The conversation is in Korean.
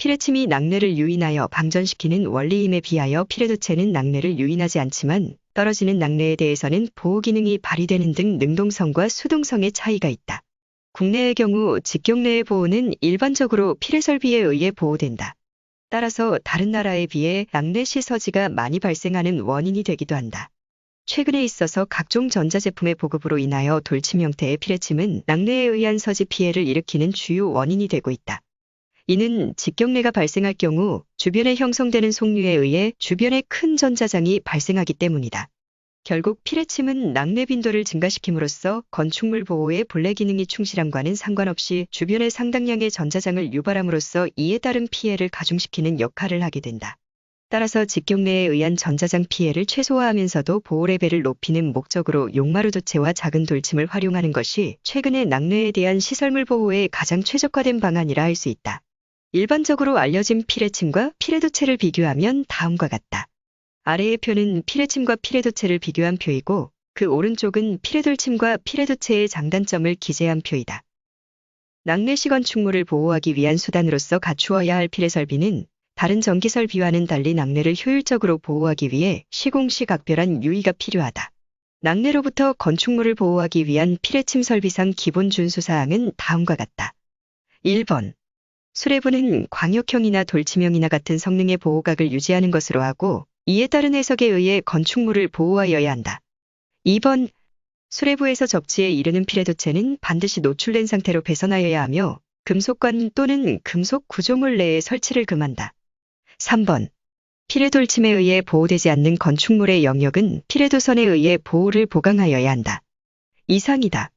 피레침이 낙뢰를 유인하여 방전시키는 원리임에 비하여 피레도체는 낙뢰를 유인하지 않지만 떨어지는 낙뢰에 대해서는 보호 기능이 발휘되는 등 능동성과 수동성의 차이가 있다. 국내의 경우 직경내의 보호는 일반적으로 피레 설비에 의해 보호된다. 따라서 다른 나라에 비해 낙뢰 시서지가 많이 발생하는 원인이 되기도 한다. 최근에 있어서 각종 전자제품의 보급으로 인하여 돌침 형태의 피레침은 낙뢰에 의한 서지 피해를 일으키는 주요 원인이 되고 있다. 이는 직경래가 발생할 경우 주변에 형성되는 속류에 의해 주변에 큰 전자장이 발생하기 때문이다. 결국 피레침은 낙뢰 빈도를 증가시킴으로써 건축물 보호의 본래 기능이 충실함과는 상관없이 주변에 상당량의 전자장을 유발함으로써 이에 따른 피해를 가중시키는 역할을 하게 된다. 따라서 직경래에 의한 전자장 피해를 최소화하면서도 보호 레벨을 높이는 목적으로 용마루 도체와 작은 돌침을 활용하는 것이 최근의 낙뢰에 대한 시설물 보호에 가장 최적화된 방안이라 할 수 있다. 일반적으로 알려진 피레침과 피레도체를 비교하면 다음과 같다. 아래의 표는 피레침과 피레도체를 비교한 표이고 그 오른쪽은 피레돌침과 피레도체의 장단점을 기재한 표이다. 낙뢰시 건축물을 보호하기 위한 수단으로서 갖추어야 할 피레 설비는 다른 전기 설비와는 달리 낙뢰를 효율적으로 보호하기 위해 시공 시 각별한 유의가 필요하다. 낙뢰로부터 건축물을 보호하기 위한 피레침 설비상 기본 준수사항은 다음과 같다. 1번. 수레부는 광역형이나 돌침형이나 같은 성능의 보호각을 유지하는 것으로 하고 이에 따른 해석에 의해 건축물을 보호하여야 한다. 2번. 수레부에서 접지에 이르는 피레도체는 반드시 노출된 상태로 배선하여야 하며 금속관 또는 금속 구조물 내에 설치를 금한다. 3번. 피레 돌침에 의해 보호되지 않는 건축물의 영역은 피레도선에 의해 보호를 보강하여야 한다. 이상이다.